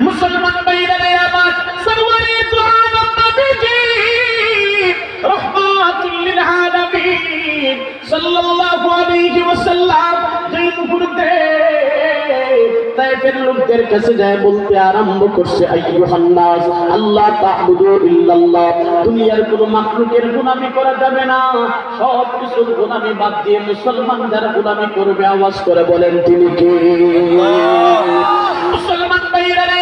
মুসলমান ভাইরা আমার সরওয়ারে রহমাতুল লিল আলামিন। সাল্লাল্লাহু আলাইহি ওয়াসাল্লাম যেই মুহূর্তে তাইফের লোকদের কাছে যায় বলতে আরম্ভ করছে আইয়ুহান নাস আল্লাহ তা'বুদু ইল্লাল্লাহ, দুনিয়ার গোলামি করা যাবে না। সব কিছুর গোলামি বাদ দিয়ে মুসলমান যারা গোলামি করবে। আওয়াজ করে বলেন, তিনি কে? রে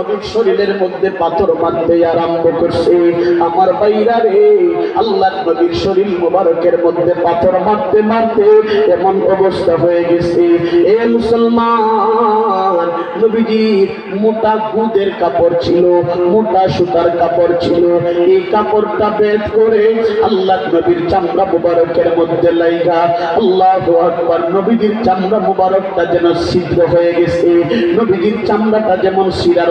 নবীর শরীরের মধ্যে পাথর মারতে আরম্ভ করছে। আমার ভাইরা রে আল্লাহ নবীর শরীর মোবারকের মধ্যে পাথর মারতে মারতে এমন অবস্থা হয়ে গেছে। এ মুসলমান, নবীজির মোটা গুদের কাপড় ছিল, মোটা সুতার কাপড় ছিল। এই কাপড়টা বেদ করে আল্লাহ নবীর চামড়া মুবারকের মধ্যে লাইগা। আল্লাহ আকবার, নবীজির চামড়া মুবারকটা যেন ছিদ্র হয়ে গেছে। নবীজির চামড়াটা যেমন শিরার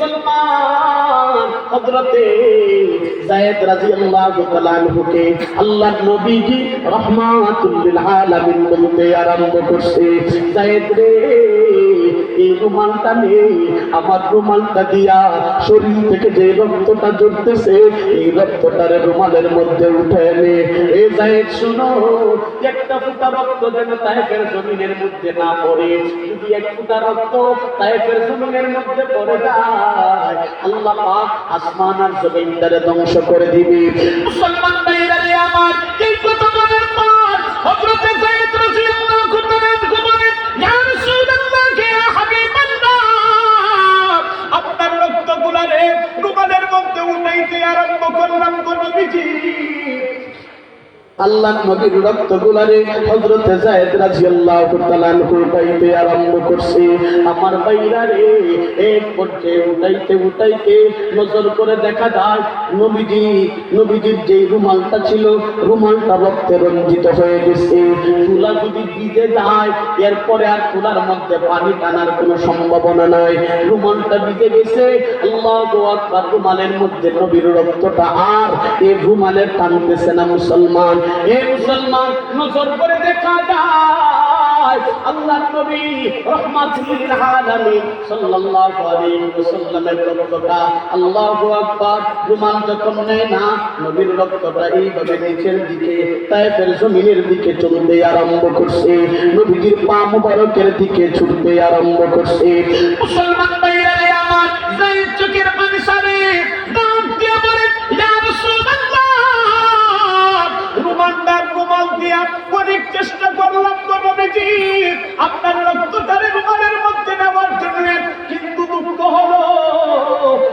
মুসলমান হযরতে যায়েদ রাদিয়াল্লাহু তাআলা আনহুকে আল্লাহর নবীজি রহমাতুল্লিল আলামিন বলতে আরম্ভ করছে। যায়েদ রে এই রুমালটা আমার রুমালটা দিয়া শরীর থেকে যে রক্তটা জড়তেছে, এই রুমালের মধ্যে উঠে নে এ শুনো, একটা ফুটা রক্ত যেন জমিনের মধ্যে না পড়ে। যদি এক ফুটা রক্ত জমিনের মধ্যে পড়ে যায়, আল্লাহ পাক আসমান আর জমিনটারে ধ্বংস করে দিবে। মুসলমান ভাইরা আমার গো নবীজি আল্লাহ নবীর রক্ত গুলারে হযরত যায়েদ রাদিয়াল্লাহু তাআলা আরম্ভ করছে। আমার ভাইরা রে, এক পর্যায়ে উঠাইতে উঠাইতে নজর করে দেখা যায়, নবীজি, নবীজির যে রুমালটা ছিল, রুমালটা রক্তে রঞ্জিত হয়ে গেছে। তুলা যদি ভিজে যায়, এরপরে আর তুলার মধ্যে পানি টানার কোনো সম্ভাবনা নাই। রুমালটা ভিজে গেছে, আল্লাহু আকবার, রুমালের মধ্যে নবীর রক্তটা আর এই রুমালের টানতেছে না মুসলমান। এ মুসলমান, নজর করে দেখা যায় আল্লাহ নবী রহমাতুল আলামিন সাল্লাল্লাহু আলাইহি ওয়াসাল্লামের রক্তটা আল্লাহু আকবার যখন নেয় না, নবীর রক্তটা নিচের দিকে তাইফের জমিনের দিকে চলতে আরম্ভ করছে পা মুবারকের দিকে ছুটতে আরম্ভ করছে। মুসলমান ভাইরা আমার যাই অনেক চেষ্টা করলাম তো আপনার রক্তটারে মনের মধ্যে নেওয়ার জন্য। কিন্তু দুঃখ হলো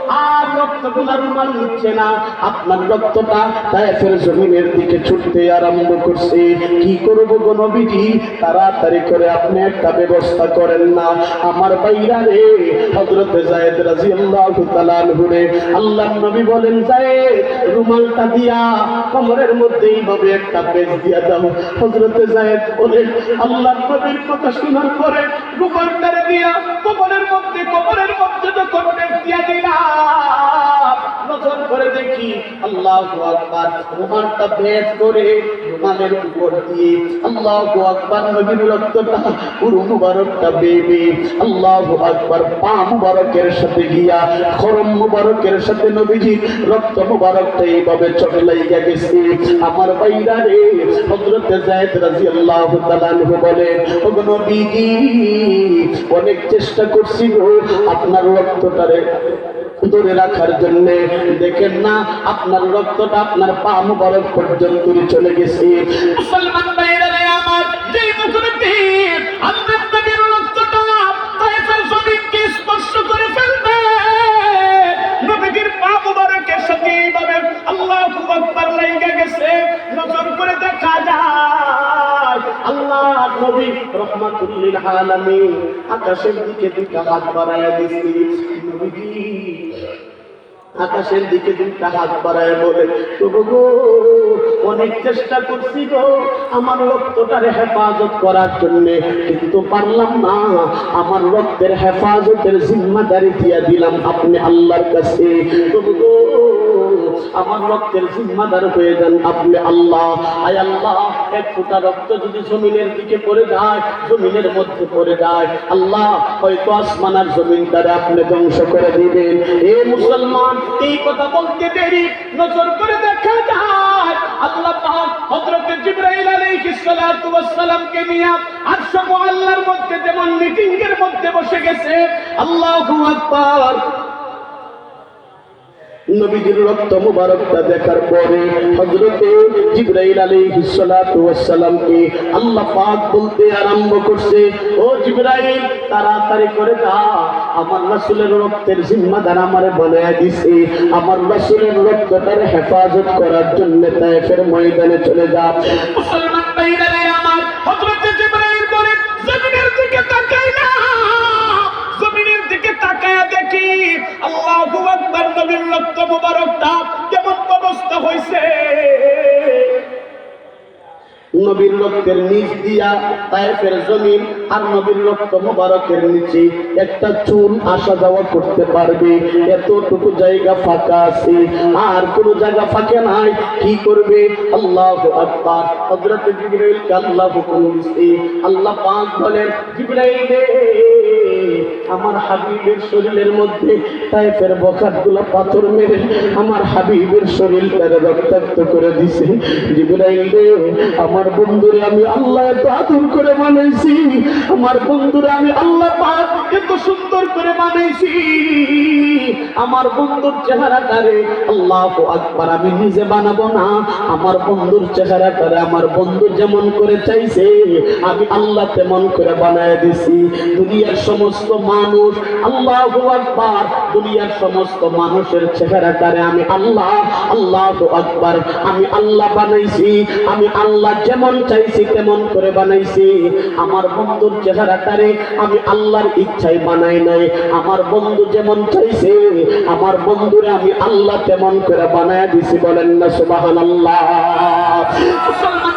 আর রক্তগুলা রুমাল নিচ্ছে না। আপনার রক্তটা তায়েফের জমিনের দিকে ছুটতে আরম্ভ করছে। কি করব গো নবীজি? তাড়াতাড়ি করে আপনি একটা ব্যবস্থা করেন না। আমার বাইরা রে, হযরত যায়েদ রাদিয়াল্লাহু তাআলা আনহু আল্লাহর নবী বলেন, যায়েদ, রুমালটা দিয়া কোমরের মধ্যে এইভাবে একটা পেজ দিয়া দাও। হযরতে যায়েদ বলেন আল্লাহর নবীর কথা শোনার পরে রুমালটা দিয়া কোমরের মধ্যে কোমরের মধ্যে যখন পেজ দিয়া দিলাম নজর করে দেখি আল্লাহু আকবার রুমালটা ভেদ করে রুমালের উপর দিয়ে আল্লাহু আকবার নবীর রক্তটা পুরো মুবারকটা বেবে। আল্লাহু আকবার পা মুবারকের সাথে গিয়া, খরম মুবারকের সাথে নবীজি রক্ত মুবারকটা এইভাবে চটলাইয়া গেছে। আমার বাইরা রে, হযরত যায়েদ রাদিয়াল্লাহু তাআলা বলে নবীজি, অনেক চেষ্টা করছি আপনার রক্তটারে দূরে রাখার জন্যে। দেখেন না, আপনার রক্তটা আপনার পা মুবারক পর্যন্ত চলে গেছে। মুসলমান ভাইরা আমার যেই মুখোমুখি হযরত রক্তটা দেখা আল্লাহ আকাশের দিকে দিকে হাত বাড়ায় দিছি আকাশের দিকে দুইটা হাত বাড়ায় বলে, তবু অনেক চেষ্টা করছি গো আমার রক্তটার হেফাজত করার জন্যে, কিন্তু পারলাম না। আমার রক্তের হেফাজতের জিম্মাদারি দিয়া দিলাম আপনি আল্লাহর কাছে। তবু গো আমার রক্তের জিম্মাদার হয়ে যান। আপনি আল্লাহ, আয় আল্লাহ, এক ফোঁটা রক্ত যদি জমিনের দিকে পড়ে যায়, জমিনের মধ্যে পড়ে যায়, আল্লাহ হয়তো আসমান আর জমিনটারে আপনি ধ্বংস করে দিবেন। এ মুসলমান, এই কথা বলতে দেরি, নজর করে দেখা যায়। আল্লাহ পাক হযরত জিবরাইল আলাইহিস নিয়ে আরশ আল্লাহর মধ্যে যেমন মিটিং এর মধ্যে বসে গেছে, আল্লাহু আকবার। নবীজির রক্ত মুবারকটা দেখার পরে হযরতে জিবরাইল আলাইহিস সালাতু ওয়াস সালামকে আল্লাহ পাক বলতে আরম্ভ করছে, ও জিবরাইল, তাড়াতাড়ি করে যা। আমার রাসূলের রক্তের জিম্মাদার আমারে বানায়া দিছে। আমার রাসূলের রক্তটার হেফাজত করার জন্য তায়েফের ময়দানে চলে যা। মুসলমান ভাইরা আল্লাহু আকবার, নবীর রক্ত মুবারকটা কেমন অবস্থা হইছে? নবীর রক্তের নিচ দিয়া তায়েফের জমিন আর নবীর রক্ত মুবারকের নিচে একটা চুল আসা যাওয়া করতে পারবে। এতটুকু জায়গা ফাঁকা আছে। আর কোনো জায়গা ফাঁকা নাই। কি করবে? আল্লাহ আকবার। হযরত জিবরাইলকে আল্লাহ হুকুম দিছে। আল্লাহ পাক বলেন, জিবরাইল আমার হাবিবের শরীরের মধ্যে তাইফের বকাতগুলো পাথর মেরে আমার হাবিবের শরীরটারে রক্তাক্ত করে দিছে। আমার বন্ধুরে আমি আল্লাহ এত আদর করে বানাইছি আমার বন্ধুরে আমি আল্লাহ এত সুন্দর করে বানাইছি আমার বন্ধুর চেহারাটারে আল্লাহ আকবার, আমি নিজে বানাবো না। আমার বন্ধুর চেহারা চেহারাটারে আমার বন্ধু যেমন করে চাইছে, আমি আল্লাহ তেমন করে বানায় দিছি। দুনিয়ার সমস্ত মানুষ, আল্লাহ আকবার। দুনিয়ার সমস্ত মানুষের চেহারাটারে আমি আল্লাহ আল্লাহ আকবার। আমি আল্লাহ বানাইছি, আমি আল্লাহ যেমন চাইছি তেমন করে বানাইছি। আমার বন্ধুর চেহারাটারে আমি আল্লাহর ইচ্ছায় বানাই নাই। আমার বন্ধু যেমন চাইছে, আমার বন্ধুরে আমি আল্লাহ তেমন করে বানায় দিছি বলেন না সুবহানাল্লাহ। মুসলমান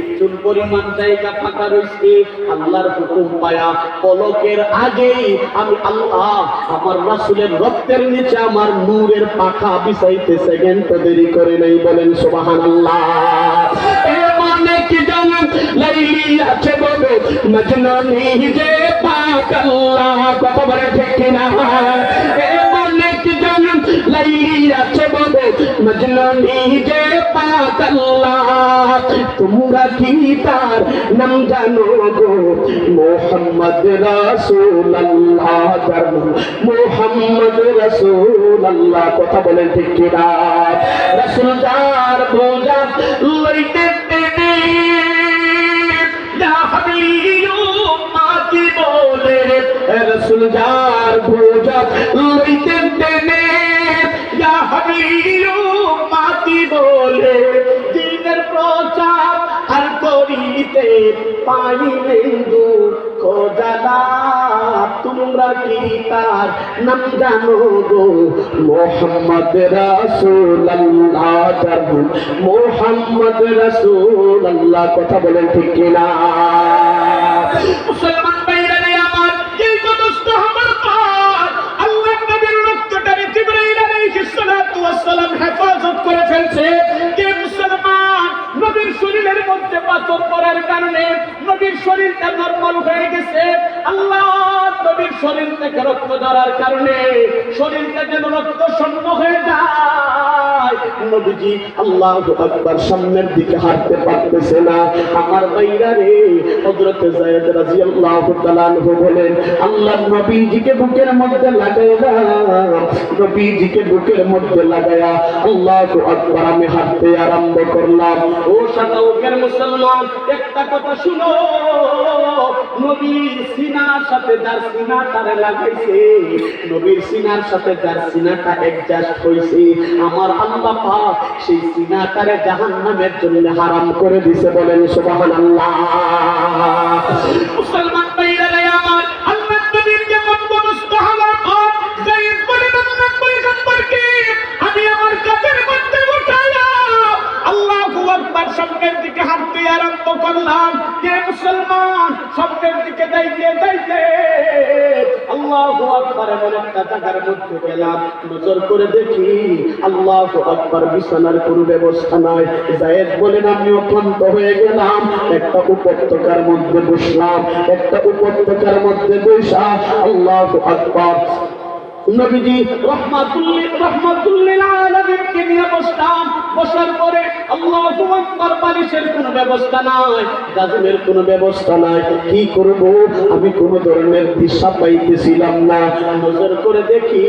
চুল পরিমাণ জায়গা ফাঁকা রয়েছে, আল্লাহর হুকুম পায়া পলকের আগেই আমি আল্লাহ আমার রাসূলের রক্তের নিচে আমার নূরের পাখা বিছাইতে সেকেন্ড দেরি করে নাই বলেন সুবহানাল্লাহ। এ মানে লাইলি আছে বলে আল্লাহ, কত বড় ঠিক কিনা? তোমরা কি তার নাম জানো গো মোহাম্মদ রাসূলুল্লাহ জানো মোহাম্মদ রাসূলুল্লাহ, কথা বলেন ঠিক কিনা রাসূল যার বোঝা লইতে টেনে মাটি বলে রসুল যার বোঝা লইতে টেনে মাটি বলে, দিনের প্রচার আর করিতে পাইলেন দুঃখ তোমরা কি তার নাম জানো গো? মোহাম্মদ রাসূলুল্লাহ জানো মোহাম্মদ কথা বলেন ঠিক কিনা? মুসলমান ধরার কারণে শরীরটা যেন রক্ত শূন্য হয়ে যায়। নবীজি আল্লাহ আকবার সামনের দিকে হাঁটতে পারতেছে না। আমার বাইরা রে, হযরতে যায়েদ রাদিয়াল্লাহু তাআলা বলেন, আল্লাহ নবীজিকে বুকের মধ্যে লাগাইলাম নবীজিকে বুকের মধ্যে লাগায়া আকবার আমি হাঁটতে আরম্ভ করলাম। ও সাতাউকের মুসলমান, একটা কথা শুনো। নবীর সিনার সাথে যার সিনা তারে লাগাইছে, নবীর সিনার সাথে যার সিনাটা অ্যাডজাস্ট হইছে, আমার আল্লাহ পাক সেই সিনাটারে জাহান্নামের জন্য হারাম করে দিছে বলেন সুবহানাল্লাহ। মুসলমান সামনের দিকে যাইতে যাইতে আকবার এমন একটা জায়গার মধ্যে গেলাম। নজর করে দেখি আল্লাহু আকবার বিছানার কোনো ব্যবস্থা নাই। জায়েদ বলেন আমি অত্যন্ত হয়ে গেলাম। একটা উপত্যকার মধ্যে বসলাম, একটা উপত্যকার মধ্যে বসা আল্লাহ আকবার নবীজি রহমাতুল্লিল রহমাতুল্লিল আলামিনকে নিয়ে বসলাম। বসার পরে আল্লাহু আকবার বালিশের কোনো ব্যবস্থা নাই গাজমের কোনো ব্যবস্থা নাই। কি করব? আমি কোনো ধরনের দিশা পাইতেছিলাম না। নজর করে দেখি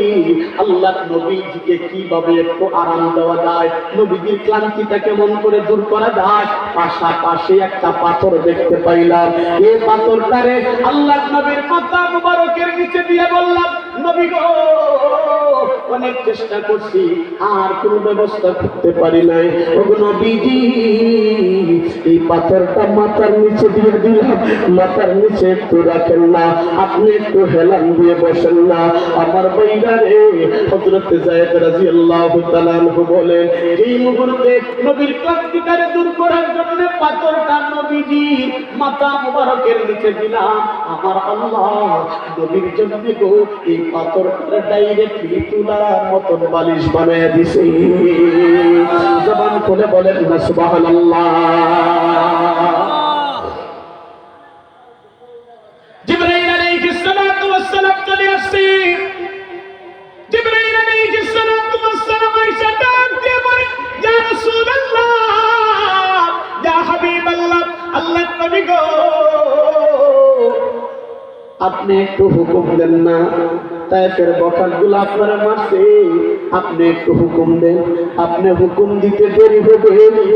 আল্লাহ নবীজিকে কীভাবে একটু আরাম দেওয়া যায়, নবীজির ক্লান্তিটা কেমন করে দূর করা যায়। পাশাপাশি একটা পাথর দেখতে পাইলাম। এই পাথরটারে আল্লাহ নবীর মাথা মুবারকের নিচে দিয়ে বললাম নবী গো, অনেক চেষ্টা করছি, আর কোনো ব্যবস্থা করতে পারি নাই। নবীজি, এই পাথরটা মাথার নিচে দিয়ে দিলাম। মাথার নিচে একটু রাখেন না, আপনি একটু হেলান দিয়ে বসেন না। আমার বাইরারে হযরতে যায়েদ রাদিয়াল্লাহু তাআলা আনহু বলেন, এই মুহূর্তে নবীর ক্লান্তিকারে দূর করার জন্য পাথরটা নবীজি মাথা মুবারকের নিচে দিলাম। আমার আল্লাহ নবীর জন্য গো, এই পাথরটা ডাইরেক্টলি তুলার মতন বালিশ বানায় দিছে। জবান খুলে বলেন না, সুবহানাল্লাহ। জিবরাইল আলাইহিস সালাতু ওয়াস সালাম চলে আসছে। জিবরাইল আলাইহিস সালাতু ওয়াস সালাম নবী গো। আপনি একটু হুকুম দেন না। তাইফের বকারগুলো আপনারা মারছে। আপনি একটু হুকুম দেন। আপনি হুকুম দিতে দেরি হবে।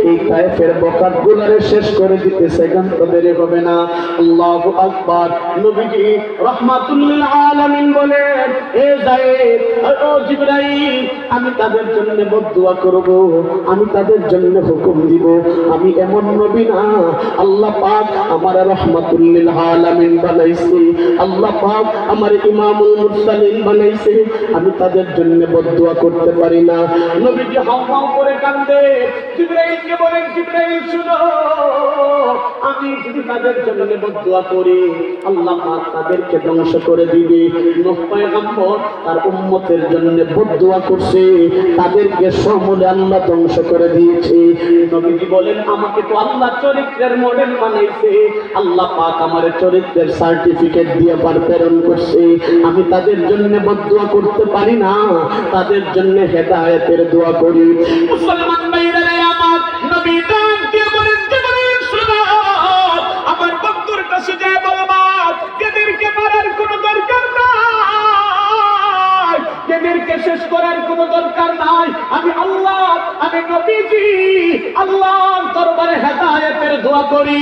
এই তাইফের বকারগুলারে শেষ করে দিতে সেকেন্ড তো দেরি হবে না। আল্লাহু আকবার। নবীজি এ ও আমি তাদের জন্য বদদুয়া করব। আমি তাদের জন্য হুকুম দিব। আমি এমন নবী না। আল্লাহ পাক আমার রহমাতুল্লিল আলামিন বানাইছে আল্লাহ পাক আমার ইমামুল মুরসালিন বানাইছে। আমি তাদের জন্য বদদুয়া করতে পারি না। নবীজি হাও হাও করে কান্দে। জিবরাইলকে বলেন, জিবরাইল, শুনো। আমি যদি তাদের জন্য বদদুয়া করি, আল্লাহ পাক তাদেরকে ধ্বংস করে দিবে। নূহ পয়গম্বর তার উম্মতের জন্য বদদুয়া করছে। তাদেরকে সমূলে আল্লাহ ধ্বংস করে দিয়েছে। নবীজি বলেন, আমাকে তো আল্লাহ চরিত্রের মডেল বানাইছে। আল্লাহ পাক আমার চরিত্রের সার্টিফিকেট দিয়ে পার প্রেরণ আমি তাদের জন্য বদুয়া করতে পারি না। তাদের জন্য হেদায়তের দোয়া করি। মুসলমান ভাইরা আমার এদেরকে শেষ করার কোনো দরকার নাই। আমি আল্লাহ, আমি নবীজি, আল্লাহর দরবারে হেদায়েতের দোয়া করি।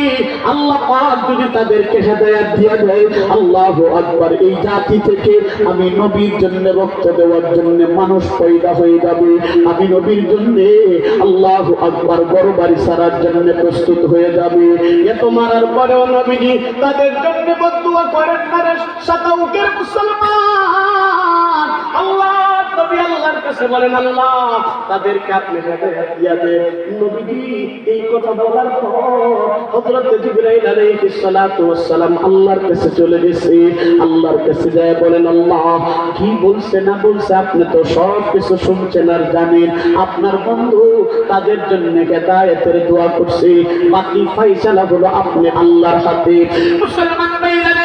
আল্লাহ পাক যদি তাদেরকে হেদায়েত দিয়ে দেয়, আল্লাহু আকবার, এই জাতি থেকে আমি নবীর জন্য রক্ত দেওয়ার জন্য মানুষ পয়দা হয়ে যাবে। আমি নবীর জন্য আল্লাহু আকবার বড় বাড়ি সারার জন্য প্রস্তুত হয়ে যাবে। এত মারার পরেও নবীজি তাদের জন্য বদুয়া করেন না সাতাউকের মুসলমান। আল্লাহ নবী আল্লাহর কাছে বলেন, আল্লাহ, তাদেরকে আপনি হেদায়েত দিয়া দেন। নবীজি, এই কথা বলার পর হযরত জিবরাইল আলাইহিস সালাতু আল্লাহর কাছে চলে গেছে। আল্লাহর কাছে যায় বলেন, আল্লাহ, কি বলছে, না বলছে, আপনি তো সব কিছু শুনছেন আর জানেন। আপনার বন্ধু তাদের জন্য হেদায়েতের দোয়া করছে। বাকি ফাইসালা হলো আপনি আল্লাহর হাতে। মুসলমান ভাইরা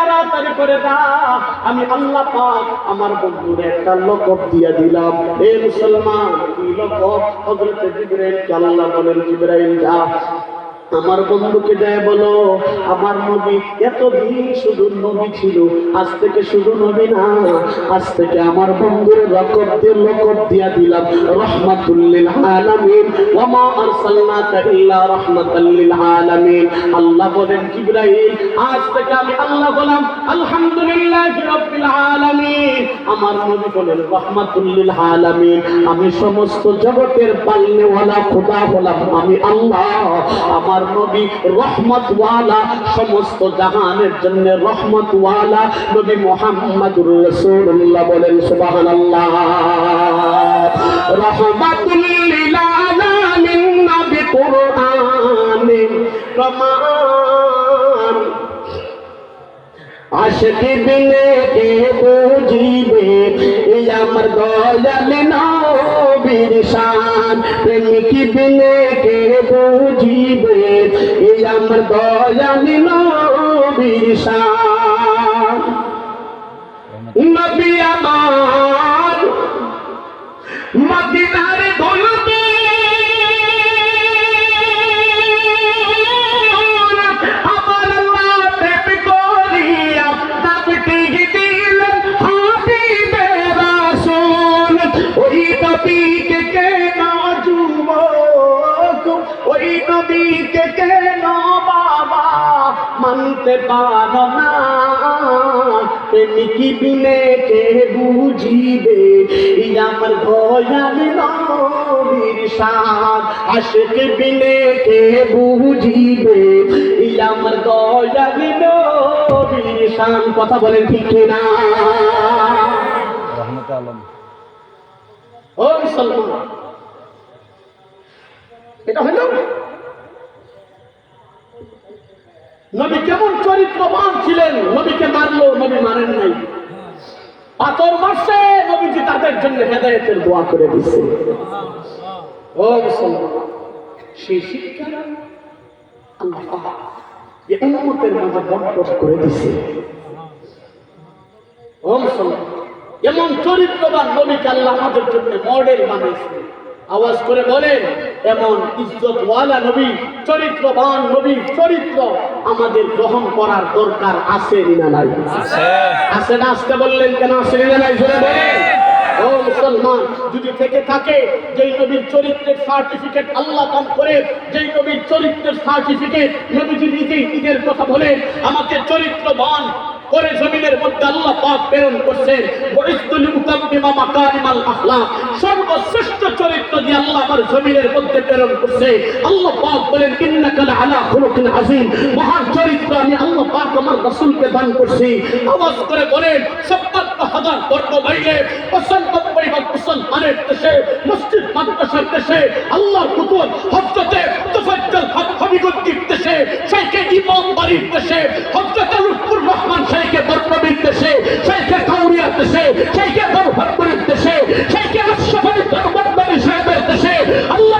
তাড়াতাড়ি করে দা। আমি আল্লাহ পাক আমার বন্ধুর একটা লকব দিয়া দিলাম। এ মুসলমান কি লকব হযরত জিবরাইল আল্লাহ বলেন, জিবরাইল যা। আমার বন্ধুকে দেয় বলো, আমার নবী এতদিন শুধু নবী ছিল, আজ থেকে শুধু নবী না, আজ থেকে আমার বন্ধুর রকব দিয়ে লকব দিয়া দিলাম রহমাতুল্লিল আলামিন, ওয়া মা আরসালনাকা ইল্লা রাহমাতাল লিল আলামিন। আল্লাহ বলেন, জিবরাইল, আজ থেকে আমি আল্লাহ বললাম, আলহামদুলিল্লাহি রাব্বিল আলামিন। আমার নবী বলেন রহমাতুল্লিল আলামিন, আমি সমস্ত জগতের পালনেওয়ালা খোদা হলাম আমি আল্লাহ, আমার নবী রহমতওয়ালা, সমস্ত জাহানের জন্য রহমতওয়ালা নবী মোহাম্মদ রসুল্লাহ বলেন সুবাহ রহমাতুল লিল আলামিন নবী প্রমাণ আশক বিনে কে বুঝিবে? এই আমার দয়াল নবীর শান। প্রেমিক বিনে কে বুঝিবে? এই আমার দয়াল নবীর শান। নবী আমার মদিনার বলবে মানতে পারো না। প্রেমিকি বিনে কে বুঝিবে? আমার ভয়াল নবীর শান আশিক বিনে কে বুঝিবে? আমার দয়াল নবীর শান কথা বলেন ঠিক না রহমতে আলম। ও মুসলমান এটা হলো নবী কেমন চরিত্রবান ছিলেন, নবীকে মারলো নবী মারেন নাই। পাথর মারছে, নবীজি তাদের জন্য হেদায়েতের দোয়া করে দিচ্ছে ও মুসলমান সেই শিক্ষা আল্লাহ উম্মতের মাঝে বন্টন করে দিছে। ও মুসলমান, এমন চরিত্রবান নবীকে আল্লাহ আমাদের জন্য মডেল বানিয়েছে। আওয়াজ করে বলেন এমন ইজ্জতওয়ালা নবী চরিত্রবান নবী চরিত্র আমাদের গ্রহণ করার দরকার আছে না নাই? আছে। না আসতে বললেন কেন? আসে না নাই? জোরে বলেন। ও মুসলমান যদি থেকে থাকে যেই নবীর চরিত্রের সার্টিফিকেট আল্লাহ দান করে যেই নবীর চরিত্রের সার্টিফিকেট নবীজি নিজেই নিজের কথা বলেন আমাকে চরিত্রবান করে জমিনের মধ্যে আল্লাহ পাক প্রেরণ করছেন বরিস্তুল মুকাদ্দিমা মাকারিমাল আখলাক। সর্বশ্রেষ্ঠ চরিত্র দিয়ে আল্লাহ আমার জমিনের মধ্যে প্রেরণ করছে। আল্লাহ পাক বলেন, ইন্নাকা আলা খুলুকিন আযীম। মহান চরিত্র আমি আল্লাহ পাক আমার রাসূলকে দান করছি। আওয়াজ করে বলেন সপ্তাহ হাজার বর্গ মাইলে পঁচানব্বই ভাগ মুসলমানের দেশে, মসজিদ মাদ্রাসার দেশে, আল্লাহর কুতুব হজরতে তোফাজ্জল হক দেশে, শাইখে ইমাম বাড়ির দেশে হজরত লুৎফুর রহমান শাইখে বর্ণবীর দেশে কাউরিয়ার দেশে কে বরফতপুরের দেশে সেই বর্ণবী সাহেবের দেশে আল্লাহ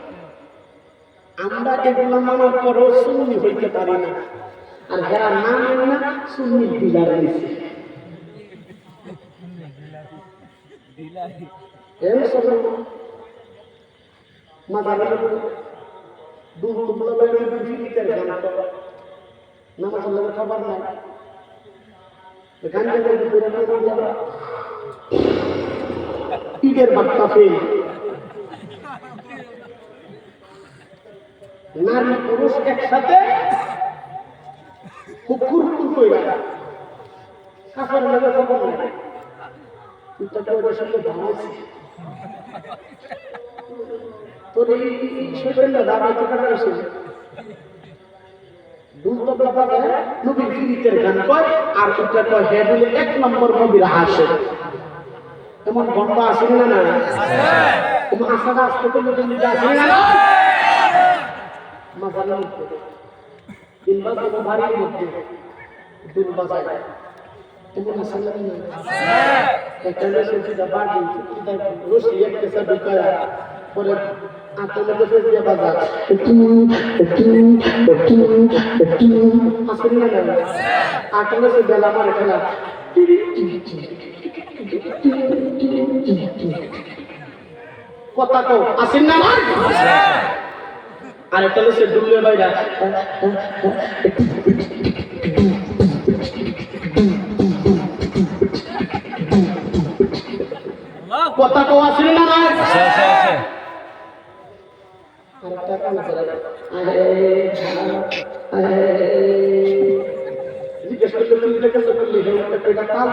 আমরা এগুলো মানার পরেও সুন্নি হইতে পারি না। আর যারা না মানে না, সুন্নি ডিলার হয়েছে এর সব মাদার দুধ টুকলো বেড়ে ফিরিতে গান করে নামাজ আল্লাহ খাবার নাই গান গাইতে বেড়ে বেড়ে যাবে ঈদের বার্তা ফেল নারী পুরুষ একসাথে কুকুর কুকুর কাপড় খবর নেই সঙ্গে তোর এই সেদিন না দাবি তো কাটা গেছে দুর্দবলা পাবে নবীর ফিরিতের গান কয় আর ওটা কয় হে বলে এক নম্বর নবীর আসে এমন গন্ধ আসে না আশাটা আসতে তো নতুন না দিনবাজ কোনো বাড়ির মধ্যে দুল বাজায় এমন আসে না একটা রসি দা বাড়ি দা রসি এক কেসা ঢুকায় পরে মধ্যে ফেস দিয়ে বাজার একটু একটু একটু একটু কথা তো আসেন না না আর একটা হলো সে ডুবলে বাইরা কথা তো আসেন না না আছে আছে আছে আরেকটা কান করে আরে আরে জিজ্ঞেস করলে এটা এটা কাল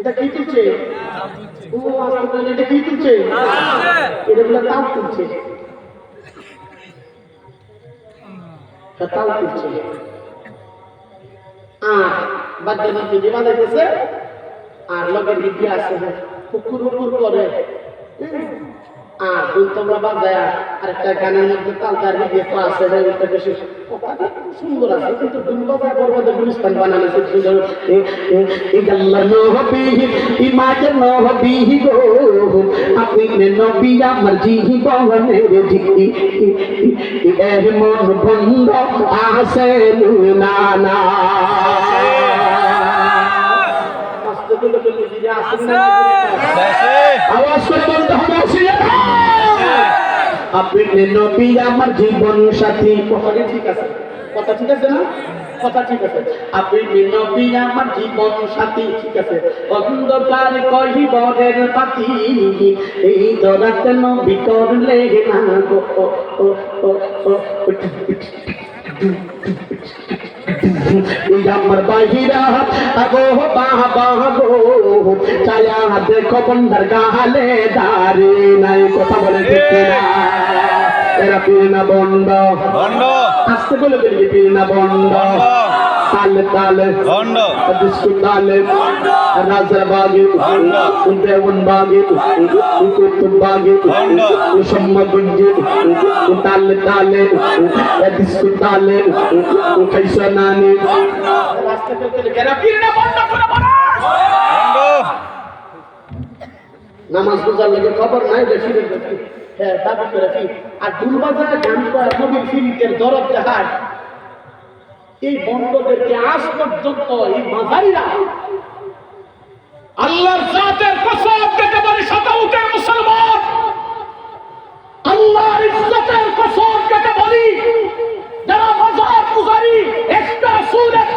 এটা কি তুলছে? ও আসলে এটা কি তুলছে? এটা বলে তাল তুলছে? তা তাল আর বাদ্যযন্ত্র বাদ্য দেখেছে আর লগের দিকে আছে কুকুর কুকুর করে। আর দুই তোমরা বাজায় আর একটা গানের মধ্যে তালদার দিয়ে তো আছে যে ওটা বেশি কথাটা সুন্দর আছে কিন্তু দুই বাজায় বরবাদের গুলিস্তান বানানো খুব সুন্দর। ইদাল্লা নহবি ইমাজে নহবি গো আপনি নবিয়া মর্জি বহনে রে জি এর মন বন্ধ আসে না না আস্তে করে বলে দিদি আসেন না আছে। আওয়াজ করে বলতে আপনি নবী আমার জীবন সাথী ঠিক আছে কথা ঠিক আছে না কথা ঠিক আছে আপনি নবী আমার জীবন সাথী ঠিক আছে অন্ধকার কহিবরের পাতি এই দরাতে নবী করলে না আমার বাহিরা আগো বাহ বাহ গো ছায়া দেখো বন্ধার গালে দাঁড়ি নাই কথা বলে ঠিক না এরা পিনা বন্ধ। আসতে বলে বলি পিনা বন্ধ। তালে তালে। বন্ড তালে। রাজার বাগে দেবন বাগে কুতুব বাগে সম্মগঞ্জে তালে তালে ডিস্কো তালে খাইসা নানি রাস্তা চলতে গেরা পিনা বন্ধ করে বলো বন্ড নামাজ বোঝার লাগে খবর নাই বেশি হ্যাঁ দাবি করে কি আর দুর্বাজারে গান করা ফিরিতের দরদ দেখায়। এই বন্ধদেরকে আজ পর্যন্ত এই মাঝারিরা আল্লাহর জাতের কসম কেটে বলি শতাউকে মুসলমান। আল্লাহর ইজ্জতের কসম কেটে বলি যারা মাজার পূজারি, একটা সুরের